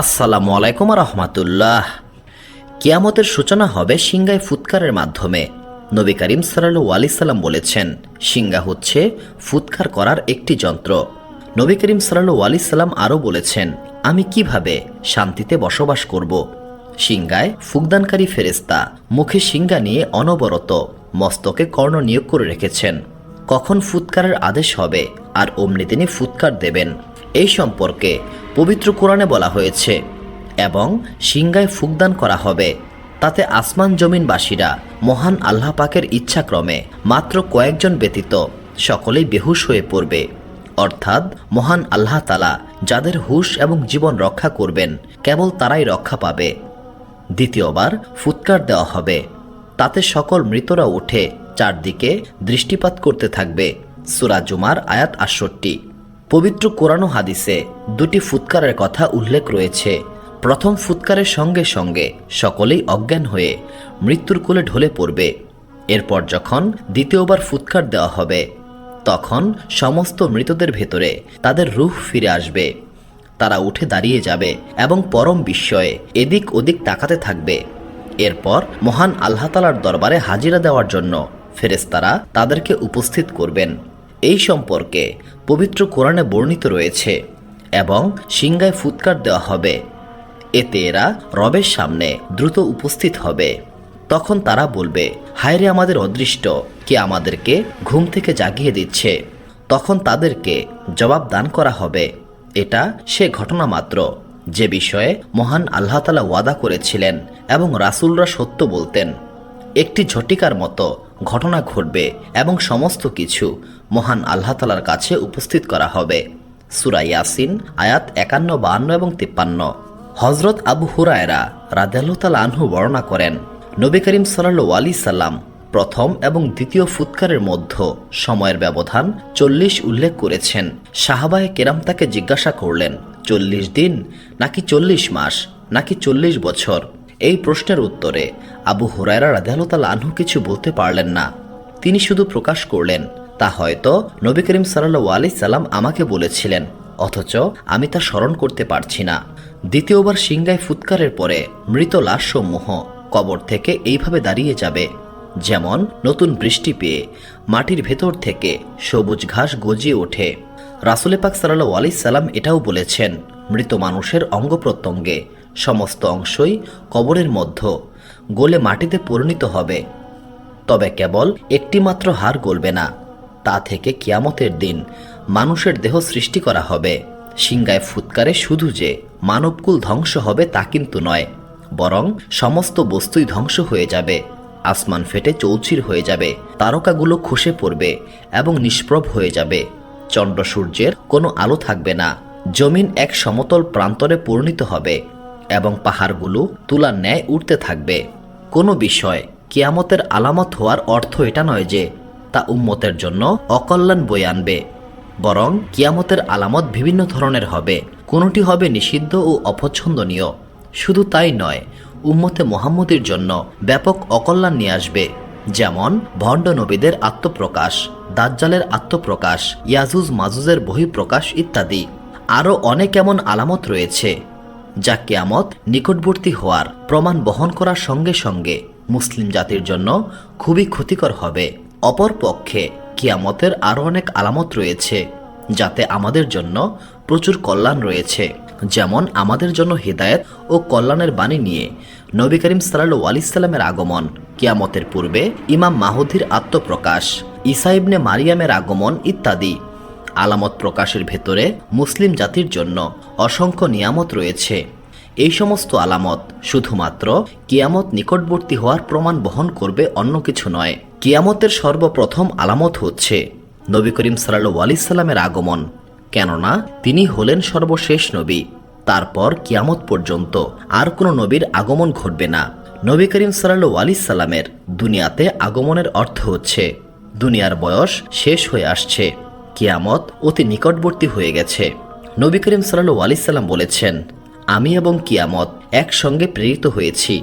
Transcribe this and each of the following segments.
আসসালামু আলাইকুম রহমাতুল্লাহ কিয়ামতের সূচনা হবে সিংগায় ফুৎকারের মাধ্যমে। নবী করিম সাল্লু আলি সাল্লাম বলেছেন সিংগা হচ্ছে ফুৎকার করার একটি যন্ত্র। নবী করিম সাল্লু আলি সাল্লাম আরও বলেছেন, আমি কীভাবে শান্তিতে বসবাস করব? সিংগায় ফুকদানকারী ফেরেস্তা মুখে সিংগা নিয়ে অনবরত মস্তকে কর্ণ নিয়োগ করে রেখেছেন। কখন ফুৎকারের আদেশ হবে আর অমনি তিনি ফুৎকার দেবেন। এই সম্পর্কে পবিত্র কোরআনে বলা হয়েছে, এবং সিংগায় ফুকদান করা হবে। তাতে আসমান জমিনবাসীরা মহান আল্লাহ পাকের ইচ্ছাক্রমে মাত্র কয়েকজন ব্যতীত সকলেই বেহুশ হয়ে পড়বে। অর্থাৎ মহান আল্লাহ তালা যাদের হুশ এবং জীবন রক্ষা করবেন, কেবল তারাই রক্ষা পাবে। দ্বিতীয়বার ফুৎকার দেওয়া হবে। তাতে সকল মৃতরা উঠে চারদিকে দৃষ্টিপাত করতে থাকবে। সুরা জুমার আয়াত আটষট্টি। পবিত্র কোরআন হাদিসে দুটি ফুৎকারের কথা উল্লেখ রয়েছে। প্রথম ফুৎকারের সঙ্গে সঙ্গে সকলেই অজ্ঞান হয়ে মৃত্যুর কোলে ঢলে পড়বে। এরপর যখন দ্বিতীয়বার ফুৎকার দেওয়া হবে, তখন সমস্ত মৃতদের ভেতরে তাদের রূহ ফিরে আসবে। তারা উঠে দাঁড়িয়ে যাবে এবং পরম বিস্ময়ে এদিক ওদিক তাকাতে থাকবে। এরপর মহান আল্লাহ তালার দরবারে হাজিরা দেওয়ার জন্য ফেরেস্তারা তাদেরকে উপস্থিত করবেন। এই সম্পর্কে পবিত্র কোরআনে বর্ণিত রয়েছে এবং সিংগায় ফুৎকার দেওয়া হবে। এতে এরা রবের সামনে দ্রুত উপস্থিত হবে। তখন তারা বলবে, হায়রে আমাদের অদৃষ্ট, কে আমাদেরকে ঘুম থেকে জাগিয়ে দিচ্ছে। তখন তাদেরকে জবাব দান করা হবে। এটা সে ঘটনা মাত্র। যে বিষয়ে মহান আল্লাহতালা ওয়াদা করেছিলেন এবং রাসূলরা সত্য বলতেন। একটি ঝটিকার মতো ঘটনা ঘটবে এবং সমস্ত কিছু মহান আল্লাহ তালার কাছে উপস্থিত করা হবে। সুরা ইয়াসিন, আয়াত একান্ন, বাহান্ন এবং তিপ্পান্ন। হজরত আবু হুরায়রা রাদেলতাল আনহু বর্ণনা করেন, নবী করিম সাল্লু আলি সাল্লাম প্রথম এবং দ্বিতীয় ফুৎকারের মধ্য সময়ের ব্যবধান চল্লিশ উল্লেখ করেছেন। সাহাবায়ে কেরাম তাকে জিজ্ঞাসা করলেন, চল্লিশ দিন নাকি চল্লিশ মাস, নাকি চল্লিশ বছর? এই প্রশ্নের উত্তরে আবু হুরায়রা রাদেলতাল আনহু কিছু বলতে পারলেন না। তিনি শুধু প্রকাশ করলেন, তা হয়তো নবী করিম সাল্লু আলি সাল্লাম আমাকে বলেছিলেন, অথচ আমি তা স্মরণ করতে পারছি না। দ্বিতীয়বার সিংগায় ফুৎকারের পরে মৃত লাশসমূহ কবর থেকে এইভাবে দাঁড়িয়ে যাবে, যেমন নতুন বৃষ্টি পেয়ে মাটির ভেতর থেকে সবুজ ঘাস গজিয়ে ওঠে। রাসুলে পাক সাল্লাহ আলি সাল্লাম এটাও বলেছেন, মৃত মানুষের অঙ্গ প্রত্যঙ্গে সমস্ত অংশই কবরের মধ্য। গলে মাটিতে পরিণত হবে। তবে কেবল একটিমাত্র হার গলবে না। তা থেকে কিয়ামতের দিন মানুষের দেহ সৃষ্টি করা হবে। সিংগায় ফুৎকারে শুধু যে মানবকুল ধ্বংস হবে তা কিন্তু নয়, বরং সমস্ত বস্তুই ধ্বংস হয়ে যাবে। আসমান ফেটে চৌচির হয়ে যাবে, তারকাগুলো খসে পড়বে এবং নিষ্প্রভ হয়ে যাবে। চন্দ্র সূর্যের কোনো আলো থাকবে না। জমিন এক সমতল প্রান্তরে পরিণত হবে। এবং পাহাড়গুলো তুলার ন্যায় উঠতে থাকবে। কোনো বিষয় কিয়ামতের আলামত হওয়ার অর্থ এটা নয় যে তা উম্মতের জন্য অকল্যাণ বয়ে আনবে, বরং কিয়ামতের আলামত বিভিন্ন ধরনের হবে। কোনোটি হবে নিষিদ্ধ ও অপছন্দনীয়। শুধু তাই নয়, উম্মতে মোহাম্মদের জন্য ব্যাপক অকল্যাণ নিয়ে আসবে, যেমন ভণ্ড নবীদের আত্মপ্রকাশ, দাজ্জালের আত্মপ্রকাশ ইয়াজুজ মাজুজের বহিঃপ্রকাশ ইত্যাদি। আরও অনেক এমন আলামত রয়েছে। যা কেয়ামত নিকটবর্তী হওয়ার প্রমাণ বহন করার সঙ্গে সঙ্গে মুসলিম জাতির জন্য খুবই ক্ষতিকর হবে। অপরপক্ষে কিয়ামতের আরও অনেক আলামত রয়েছে, যাতে আমাদের জন্য প্রচুর কল্যাণ রয়েছে। যেমন আমাদের জন্য হৃদায়ত ও কল্যাণের বাণী নিয়ে নবী করিম সাল্লু আলিসাল্লামের আগমন, কিয়ামতের পূর্বে ইমাম মাহুদির আত্মপ্রকাশ ইসাইবনে মারিয়ামের আগমন ইত্যাদি। আলামত প্রকাশের ভেতরে মুসলিম জাতির জন্য অসংখ্য নিয়ামত রয়েছে। এই সমস্ত আলামত শুধুমাত্র কিয়ামত নিকটবর্তী হওয়ার প্রমাণ বহন করবে অন্য কিছু নয়। কিয়ামতের সর্বপ্রথম আলামত হচ্ছে নবী করিম সাল্লু আলিসাল্লামের আগমন, কেননা তিনি হলেন সর্বশেষ নবী। তারপর কিয়ামত পর্যন্ত আর কোনো নবীর আগমন ঘটবে না। নবী করিম সাল্লু আলি সাল্লামের দুনিয়াতে আগমনের অর্থ হচ্ছে, দুনিয়ার বয়স শেষ হয়ে আসছে। কিয়ামত অতি নিকটবর্তী হয়ে গেছে। নবী করিম সাল্লু আলি সাল্লাম বলেছেন, আমি এবং কিয়ামত একসঙ্গে প্রেরিত হয়েছি।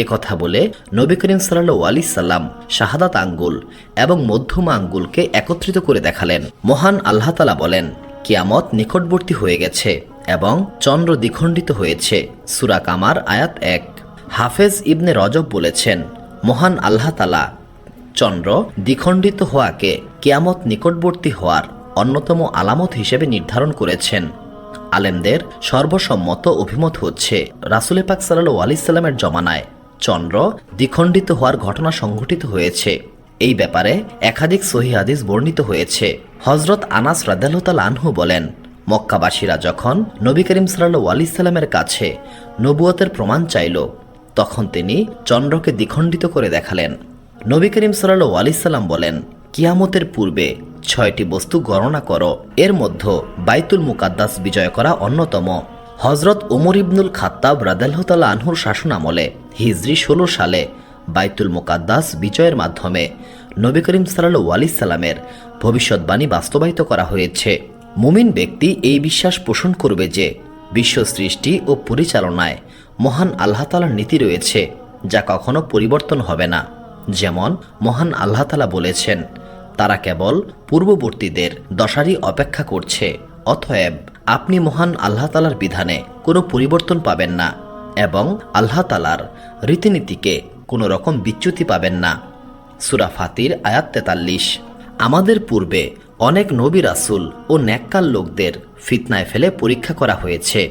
এ কথা বলে নবী করিম সাল্লাহ আলি সাল্লাম শাহাদাত আঙ্গুল এবং মধ্যমা আঙ্গুলকে একত্রিত করে দেখালেন। মহান আল্লাহ তালা বলেন, কিয়ামত নিকটবর্তী হয়ে গেছে এবং চন্দ্র দ্বিখণ্ডিত হয়েছে। সুরা কামার, আয়াত এক। হাফেজ ইবনে রজব বলেছেন, মহান আল্লাহ তালা চন্দ্র দ্বিখণ্ডিত হওয়াকে কিয়ামত নিকটবর্তী হওয়ার অন্যতম আলামত হিসেবে নির্ধারণ করেছেন। আলেমদের সর্বসম্মত অভিমত হচ্ছে, রাসুলে পাক সাল্লাহ আলি সাল্লামের জমানায় চন্দ্র দ্বিখণ্ডিত হওয়ার ঘটনা সংঘটিত হয়েছে। এই ব্যাপারে একাধিক সহি হাদিস বর্ণিত হয়েছে। হজরত আনাস রাদালতাল আনহু বলেন, মক্কাবাসীরা যখন নবী করিম সাল্লাহ আলি সাল্লামের কাছে নবুয়তের প্রমাণ চাইল, তখন তিনি চন্দ্রকে দ্বিখণ্ডিত করে দেখালেন। নবী করিম সাল্লাহ আলি সাল্লাম বলেন কিয়ামতের পূর্বে ছয়টি বস্তু গণনা করো। এর মধ্যে বাইতুল মুকাদ্দাস বিজয় করা অন্যতম। হজরত ওমর ইবনুল খাত্তাব রাদাল্লাহ আনহুর শাসন আমলে হিজরি ষোলো সালে বাইতুল মুকাদ্দাস বিজয়ের মাধ্যমে নবী করিম সাল্লাহ আলি সাল্লামের ভবিষ্যৎবাণী বাস্তবায়িত করা হয়েছে। মুমিন ব্যক্তি এই বিশ্বাস পোষণ করবে যে বিশ্ব সৃষ্টি ও পরিচালনায় মহান আল্লাহ তালার নীতি রয়েছে, যা কখনো পরিবর্তন হবে না। যেমন মহান আল্লাহতালা বলেছেন তারা কেবল পূর্ববর্তীদের দশারই অপেক্ষা করছে। অতএব আপনি মহান আল্লাহ তালার বিধানে কোনো পরিবর্তন পাবেন না এবং আল্লাহ তালার রীতিনীতিকে কোনো রকম বিচ্যুতি পাবেন না। সুরা ফাতির, আয়াত তেতাল্লিশ। আমাদের পূর্বে অনেক নবী রাসুল ও ন্যাক্কাল লোকদের ফিতনায় ফেলে পরীক্ষা করা হয়েছে।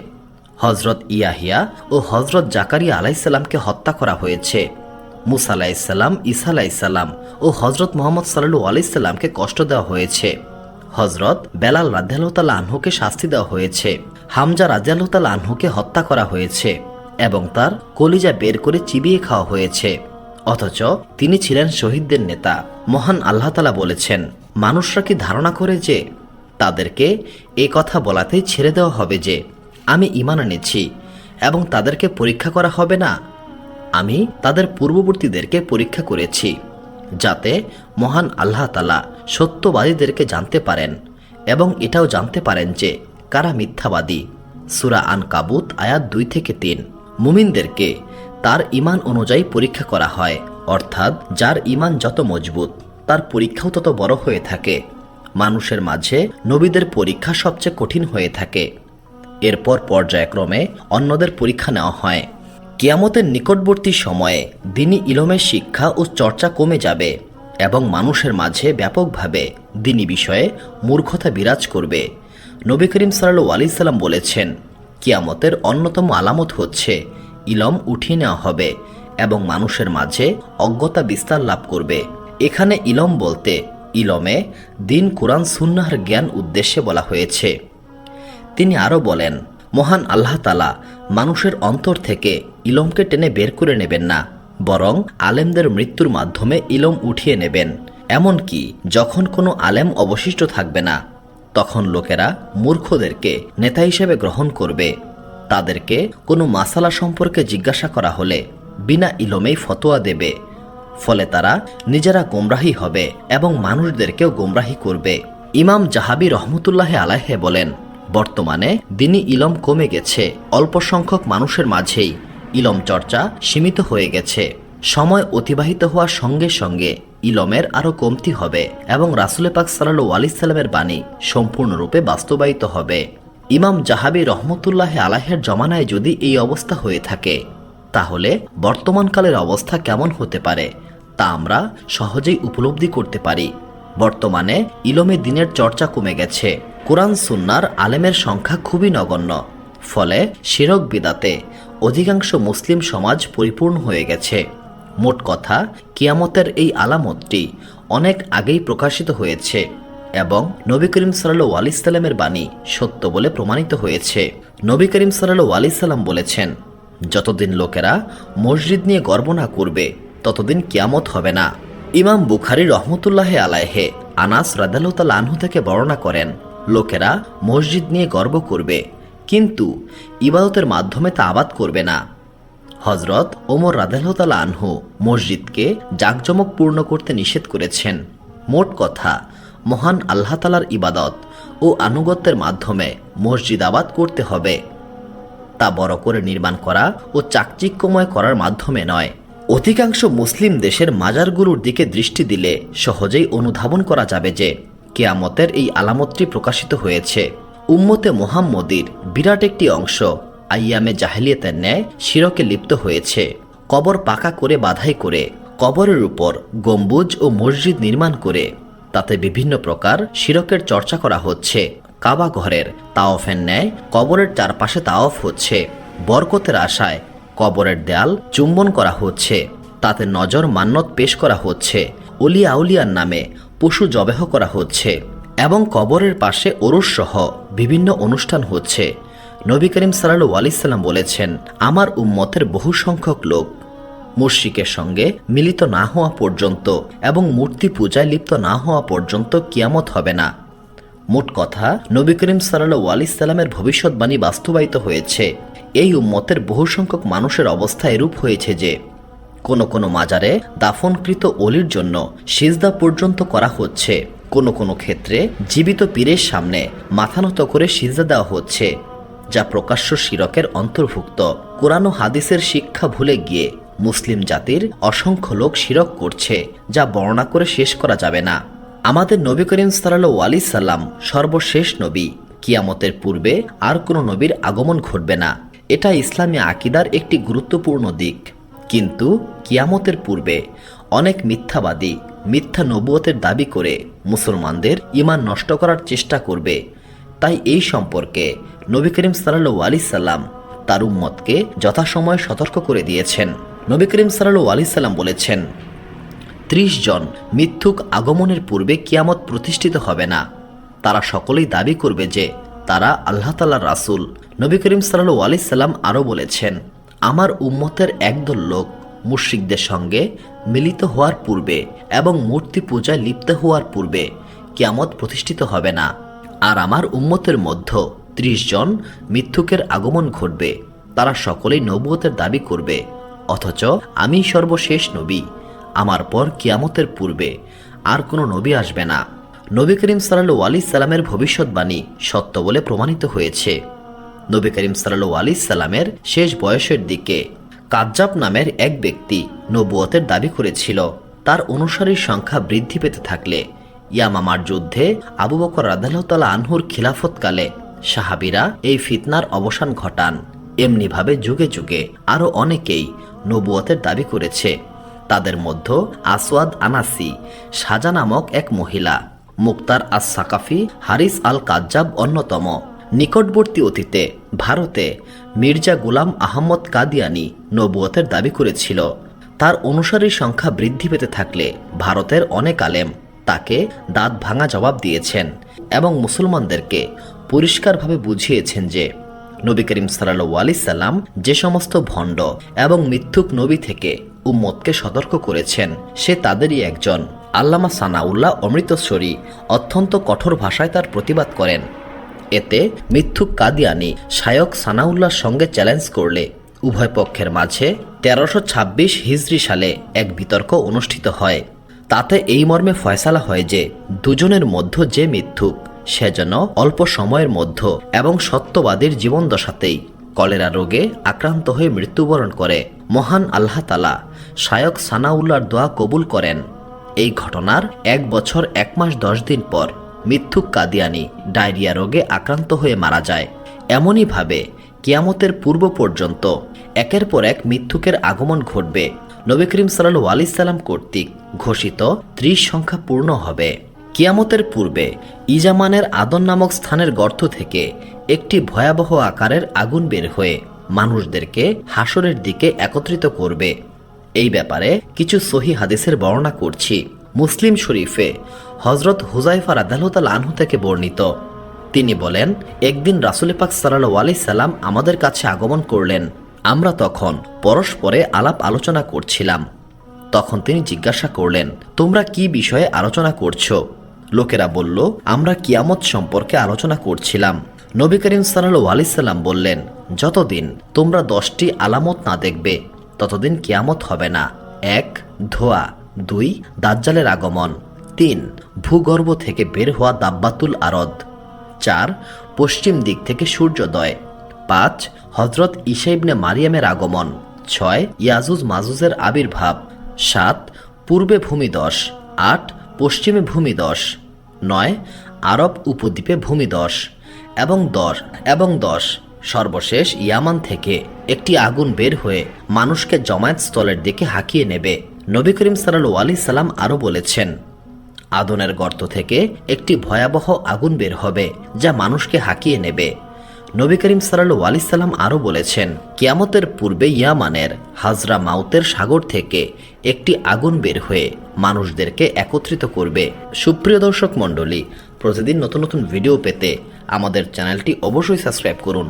হজরত ইয়াহিয়া ও হজরত জাকারিয়া আলাইসাল্লামকে হত্যা করা হয়েছে। মুসা আলাইসাল্লাম ঈসা আলাইসাল্লাম ও হজরত মোহাম্মদ সাল্লু আলাইসাল্লামকে কষ্ট দেওয়া হয়েছে। হজরত বেলাল রাজিয়ালতাল আনহুকে শাস্তি দেওয়া হয়েছে। হামজা রাজিয়ালতাল আনহুকে হত্যা করা হয়েছে এবং তার কলিজা বের করে চিবিয়ে খাওয়া হয়েছে। অথচ তিনি ছিলেন শহীদদের নেতা। মহান আল্লাহ তালা বলেছেন, মানুষরা কি ধারণা করে যে তাদেরকে এ কথা বলাতেই ছেড়ে দেওয়া হবে যে আমি ইমান এনেছি এবং তাদেরকে পরীক্ষা করা হবে না? আমি তাদের পূর্ববর্তীদেরকে পরীক্ষা করেছি, যাতে মহান আল্লাহ তালা সত্যবাদীদেরকে জানতে পারেন এবং এটাও জানতে পারেন যে কারা মিথ্যাবাদী। সুরা আন কাবুত আয়াত দুই থেকে তিন। মুমিনদেরকে তার ইমান অনুযায়ী পরীক্ষা করা হয়, অর্থাৎ যার ইমান যত মজবুত, তার পরীক্ষাও তত বড় হয়ে থাকে। মানুষের মাঝে নবীদের পরীক্ষা সবচেয়ে কঠিন হয়ে থাকে। এরপর পর্যায়ক্রমে অন্যদের পরীক্ষা নেওয়া হয়। কিয়ামতের নিকটবর্তী সময়ে দিনী ইলমের শিক্ষা ও চর্চা কমে যাবে এবং মানুষের মাঝে ব্যাপকভাবে দিনী বিষয়ে মূর্খতা বিরাজ করবে। নবী করিম সাল্লু আলি সাল্লাম বলেছেন, কিয়ামতের অন্যতম আলামত হচ্ছে ইলম উঠিয়ে নেওয়া হবে এবং মানুষের মাঝে অজ্ঞতা বিস্তার লাভ করবে। এখানে ইলম বলতে ইলমে দিন, কোরআন, সুন্নাহর জ্ঞান উদ্দেশ্যে বলা হয়েছে। তিনি আরও বলেন মহান আল্লাহ তালা মানুষের অন্তর থেকে ইলমকে টেনে বের করে নেবেন না, বরং আলেমদের মৃত্যুর মাধ্যমে ইলম উঠিয়ে নেবেন। এমনকি যখন কোনো আলেম অবশিষ্ট থাকবে না, তখন লোকেরা মূর্খদেরকে নেতা হিসেবে গ্রহণ করবে। তাদেরকে কোনো মাসালা সম্পর্কে জিজ্ঞাসা করা হলে বিনা ইলমেই ফতোয়া দেবে। ফলে তারা নিজেরা গোমরাহী হবে এবং মানুষদেরকেও গোমরাহী করবে। ইমাম জাহাবি রহমতুল্লাহ আলাহে বলেন বর্তমানে দিনই ইলম কমে গেছে। অল্প সংখ্যক মানুষের মাঝেই ইলম চর্চা সীমিত হয়ে গেছে। সময় অতিবাহিত হওয়ার সঙ্গে সঙ্গে ইলমের আরও কমতি হবে এবং রাসুলে পাক সাল্লু আলিসাল্লামের বাণী সম্পূর্ণরূপে বাস্তবায়িত হবে। ইমাম জাহাবি রহমতুল্লাহ আলাহের জমানায় যদি এই অবস্থা হয়ে থাকে, তাহলে বর্তমানকালের অবস্থা কেমন হতে পারে, তা আমরা সহজেই উপলব্ধি করতে পারি। বর্তমানে ইলমে দিনের চর্চা কমে গেছে। কোরআন সুন্নার আলেমের সংখ্যা খুবই নগণ্য। ফলে শিরক বিদাতে অধিকাংশ মুসলিম সমাজ পরিপূর্ণ হয়ে গেছে। মোট কথা, কিয়ামতের এই আলামতটি অনেক আগেই প্রকাশিত হয়েছে এবং নবী করিম সাল্লু আলিসাল্লামের বাণী সত্য বলে প্রমাণিত হয়েছে। নবী করিম সাল্লু আলিসাল্লাম বলেছেন, যতদিন লোকেরা মসজিদ নিয়ে গর্ব না করবে, ততদিন কিয়ামত হবে না। ইমাম বুখারি রহমতুল্লাহ আলাহে আনাস রাদালতাল আনহু থেকে বর্ণনা করেন, লোকেরা মসজিদ নিয়ে গর্ব করবে, কিন্তু ইবাদতের মাধ্যমে তা আবাদ করবে না। হজরত ওমর রাদালতাল আনহু মসজিদকে জাঁকজমক পূর্ণ করতে নিষেধ করেছেন। মোট কথা, মহান আল্লাহ তালার ইবাদত ও আনুগত্যের মাধ্যমে মসজিদ আবাদ করতে হবে। তা বড় করে নির্মাণ করা ও চাকচিক্যময় করার মাধ্যমে নয়। অধিকাংশ মুসলিম দেশের মাজারগুলোর দিকে দৃষ্টি দিলে সহজেই অনুধাবন করা যাবে যে কেয়ামতের এই আলামতটি প্রকাশিত হয়েছে। উম্মতে মোহাম্মদীর বিরাট একটি অংশ আইয়ামে জাহেলিয়াতের ন্যায় শিরকে লিপ্ত হয়েছে। কবর পাকা করে বাধাই করে কবরের উপর গম্বুজ ও মসজিদ নির্মাণ করে তাতে বিভিন্ন প্রকার শিরকের চর্চা করা হচ্ছে। কাবা ঘরের তাওফের ন্যায় কবরের চারপাশে তাওফ হচ্ছে। বরকতের আশায় কবরের দেয়াল চুম্বন করা হচ্ছে। তাতে নজর মান্যত পেশ করা হচ্ছে। অলিয়া আউলিয়ার নামে পশু জবেহ করা হচ্ছে এবং কবরের পাশে সহ বিভিন্ন অনুষ্ঠান হচ্ছে। নবী করিম সাল্লু আলিসাল্লাম বলেছেন, আমার উম্মতের বহু সংখ্যক লোক মুশ্রিকের সঙ্গে মিলিত না হওয়া পর্যন্ত এবং মূর্তি পূজায় লিপ্ত না হওয়া পর্যন্ত কিয়ামত হবে না। মোট কথা, নবী করিম সাল্লু আলিসাল্লামের ভবিষ্যৎবাণী বাস্তবায়িত হয়েছে। এই উম্মতের বহু সংখ্যক মানুষের অবস্থা এরূপ হয়েছে যে, কোনো কোনো মাজারে দাফনকৃত অলির জন্য সিজদা পর্যন্ত করা হচ্ছে। কোনো কোনো ক্ষেত্রে জীবিত পীরের সামনে মাথা নত করে সিজদা দেওয়া হচ্ছে, যা প্রকাশ্য শিরকের অন্তর্ভুক্ত। কোরআন হাদিসের শিক্ষা ভুলে গিয়ে মুসলিম জাতির অসংখ্য লোক শিরক করছে, যা বর্ণনা করে শেষ করা যাবে না। আমাদের নবী করিম সাল্লাল্লাহু আলি সাল্লাম সর্বশেষ নবী। কিয়ামতের পূর্বে আর কোনো নবীর আগমন ঘটবে না। এটা ইসলামী আকিদার একটি গুরুত্বপূর্ণ দিক। কিন্তু কিয়ামতের পূর্বে অনেক মিথ্যাবাদী, মিথ্যা নবুয়তের দাবি করে মুসলমানদের ইমান নষ্ট করার চেষ্টা করবে। তাই এই সম্পর্কে নবী করিম সাল্লাল্লাহু আলি সাল্লাম তার উম্মতকে যথাসময়ে সতর্ক করে দিয়েছেন। নবী করিম সাল্লাল্লাহু আলি সাল্লাম বলেছেন, ত্রিশ জন মিথ্যুক আগমনের পূর্বে কিয়ামত প্রতিষ্ঠিত হবে না। তারা সকলেই দাবি করবে যে তারা আল্লাহ তাল্লাহ রাসুল। নবী করিম সাল্লু আলি সাল্লাম আরও বলেছেন, আমার উম্মতের একদল লোক মুশ্রিকদের সঙ্গে মিলিত হওয়ার পূর্বে এবং মূর্তি পূজায় লিপ্ত হওয়ার পূর্বে কিয়ামত প্রতিষ্ঠিত হবে না। আর আমার উম্মতের মধ্য ত্রিশ জন মিথ্যুকের আগমন ঘটবে। তারা সকলেই নবুয়তের দাবি করবে। অথচ আমি সর্বশেষ নবী। আমার পর কিয়ামতের পূর্বে আর কোনো নবী আসবে না। নবী করিম সাল্লু আলি সাল্লামের ভবিষ্যৎবাণী সত্য বলে প্রমাণিত হয়েছে। নবী করিম সাল্লু আলি সাল্লামের শেষ বয়সের দিকে। কাজ্জাব নামের এক ব্যক্তি নবুয়তের দাবি করেছিল, তার অনুসারীর সংখ্যা বৃদ্ধি পেতে থাকলে। ইয়ামামার যুদ্ধে আবু বকর রাদালতালা আনহুর খিলাফতকালে সাহাবিরা এই ফিতনার অবসান ঘটান। এমনিভাবে যুগে যুগে আরও অনেকেই নবুয়তের দাবি করেছে। তাদের মধ্যে আসওয়াদ আনাসি, সাজা নামক এক মহিলা, মুক্তার আস সাকাফি হারিস আল কাজ্জাব অন্যতম। নিকটবর্তী অতীতে ভারতে মির্জা গুলাম আহমদ কাদিয়ানি নবুয়তের দাবি করেছিল। তার অনুসারীর সংখ্যা বৃদ্ধি পেতে থাকলে ভারতের অনেক আলেম তাকে দাঁত ভাঙা জবাব দিয়েছেন এবং মুসলমানদেরকে পরিষ্কারভাবে বুঝিয়েছেন যে নবী করিম সাল্লু আলি সাল্লাম যে সমস্ত ভণ্ড এবং মিথ্যুক নবী থেকে উম্মতকে সতর্ক করেছেন, সে তাদেরই একজন। আল্লামা সানাউল্লাহ অমৃতস্বরী অত্যন্ত কঠোর ভাষায় তার প্রতিবাদ করেন। এতে মিথ্যুক কাদিয়ানি শায়ক সানাউল্লাহর সঙ্গে চ্যালেঞ্জ করলে। উভয় পক্ষের মাঝে তেরোশো ছাব্বিশ হিজরি সালে এক বিতর্ক অনুষ্ঠিত হয়। তাতে এই মর্মে ফয়সালা হয় যে, দুজনের মধ্য যে মিথ্যুক সে যেন অল্প সময়ের মধ্য এবং সত্যবাদীর জীবনদশাতেই কলেরা রোগে আক্রান্ত হয়ে মৃত্যুবরণ করে। মহান আল্লাহ তালা শায়ক সানাউল্লার দোয়া কবুল করেন। এই ঘটনার এক বছর এক মাস দশ দিন পর মিথ্যুক কাদিয়ানি ডায়রিয়া রোগে আক্রান্ত হয়ে মারা যায়। এমনইভাবে কিয়ামতের পূর্ব পর্যন্ত একের পর এক মিথ্যুকের আগমন ঘটবে। নবী করিম সাল্লু আলি সাল্লাম কর্তৃক ঘোষিত ত্রিশ সংখ্যা পূর্ণ হবে। কিয়ামতের পূর্বে ইজামানের আদন নামক স্থানের গর্ত থেকে একটি ভয়াবহ আকারের আগুন বের হয়ে মানুষদেরকে হাসরের দিকে একত্রিত করবে। এই ব্যাপারে কিছু সহি হাদিসের বর্ণনা করছি। মুসলিম শরীফে হজরত হুজাইফা রাদালতাল আনহু থেকে বর্ণিত। তিনি বলেন, একদিন রাসুল পাক সাল্লাহ আলি সাল্লাম আমাদের কাছে আগমন করলেন। আমরা তখন পরস্পরে আলাপ আলোচনা করছিলাম। তখন তিনি জিজ্ঞাসা করলেন, তোমরা কি বিষয়ে আলোচনা করছ? লোকেরা বলল, আমরা কিয়ামত সম্পর্কে আলোচনা করছিলাম। নবী করিম সাল্লু আলি সাল্লাম বললেন, যতদিন তোমরা দশটি আলামত না দেখবে, ততদিন কিয়ামত হবে না। এক, ধোয়া। দুই, দাজ্জালের আগমন। তিন, ভূগর্ভ থেকে বের হওয়া দাব্বাতুল আরদ। চার, পশ্চিম দিক থেকে সূর্যোদয়। পাঁচ হজরত ইসাইবনে মারিয়ামের আগমন। ছয়, ইয়াজুজ মাজুজের আবির্ভাব। সাত, পূর্বে ভূমিদশ। আট, পশ্চিমে ভূমিদশ। নয়, আরব উপদ্বীপে ভূমিদশ। এবং দশ এবং দশ, সর্বশেষ ইয়ামান থেকে একটি আগুন বের হয়ে মানুষকে জমায়েত স্থলের দিকে হাঁকিয়ে নেবে। নবী করিম সাল্লু আলি সাল্লাম আরও বলেছেন, আদনের গর্ত থেকে একটি ভয়াবহ আগুন বের হবে যা মানুষকে হাঁকিয়ে নেবে। নবী করিম সাল্লু আলি সাল্লাম আরও বলেছেন, কিয়ামতের পূর্বে ইয়ামানের হাজরা মাউতের সাগর থেকে একটি আগুন বের হয়ে মানুষদেরকে একত্রিত করবে। সুপ্রিয় দর্শক মণ্ডলী, প্রতিদিন নতুন নতুন ভিডিও পেতে আমাদের চ্যানেলটি অবশ্যই সাবস্ক্রাইব করুন।